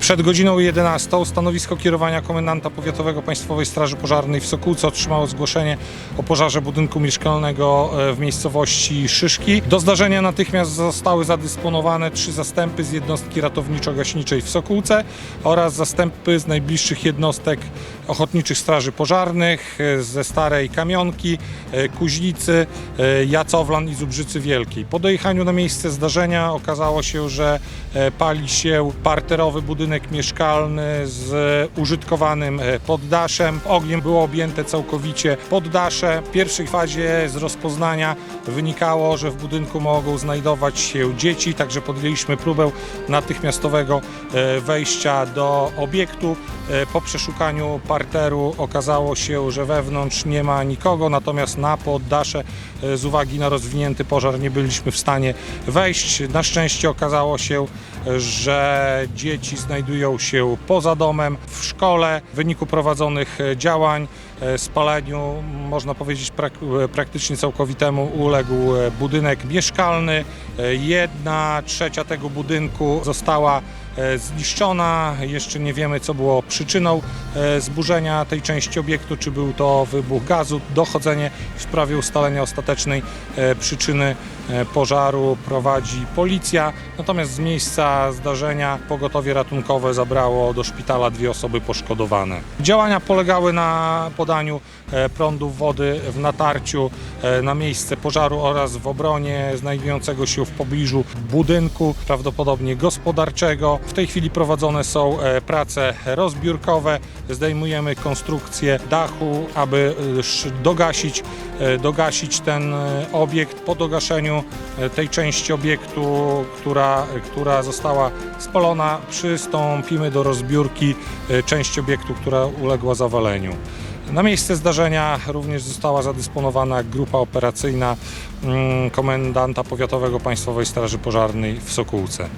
Przed godziną 11 stanowisko kierowania komendanta powiatowego Państwowej Straży Pożarnej w Sokółce otrzymało zgłoszenie o pożarze budynku mieszkalnego e, w miejscowości Szyszki. Do zdarzenia natychmiast zostały zadysponowane trzy zastępy z jednostki ratowniczo-gaśniczej w Sokółce oraz zastępy z najbliższych jednostek ochotniczych straży pożarnych e, ze Starej Kamionki, e, Kuźnicy, Jacowlan i Zubrzycy Wielkiej. Po dojechaniu na miejsce zdarzenia okazało się, że pali się parterowy budynek mieszkalny z użytkowanym e, poddaszem. Ogniem było objęte całkowicie poddasze. W pierwszej fazie z rozpoznania wynikało, że w budynku mogą znajdować się dzieci, także podjęliśmy próbę natychmiastowego e, wejścia do obiektu. E, Po przeszukaniu parteru okazało się, że wewnątrz nie ma nikogo, natomiast na poddasze z uwagi na rozwinięty pożar nie byliśmy w stanie wejść. Na szczęście okazało się, że dzieci znajdują się poza domem, w szkole. W wyniku prowadzonych e, działań e, spaleniu, można powiedzieć e, praktycznie całkowitemu uległ budynek mieszkalny. Jedna trzecia tego budynku została zniszczona. Jeszcze nie wiemy, co było przyczyną e, zburzenia tej części obiektu, czy był to wybuch gazu. Dochodzenie w sprawie ustalenia ostatecznej e, przyczyny e, pożaru prowadzi policja. Natomiast z miejsca zdarzenia pogotowie ratunkowe zabrało do szpitala dwie osoby poszkodowane. Działania polegały na podaniu e, prądów wody w natarciu e, na miejsce pożaru oraz w obronie znajdującego się w pobliżu budynku, prawdopodobnie gospodarczego. W tej chwili prowadzone są e, prace rozbiórkowe. Zdejmujemy konstrukcję dachu, aby e, dogasić, e, dogasić ten obiekt. Po dogaszeniu tej części obiektu, która, która została spalona, przystąpimy do rozbiórki części obiektu, która uległa zawaleniu. Na miejsce zdarzenia również została zadysponowana grupa operacyjna mm, komendanta powiatowego Państwowej Straży Pożarnej w Sokółce.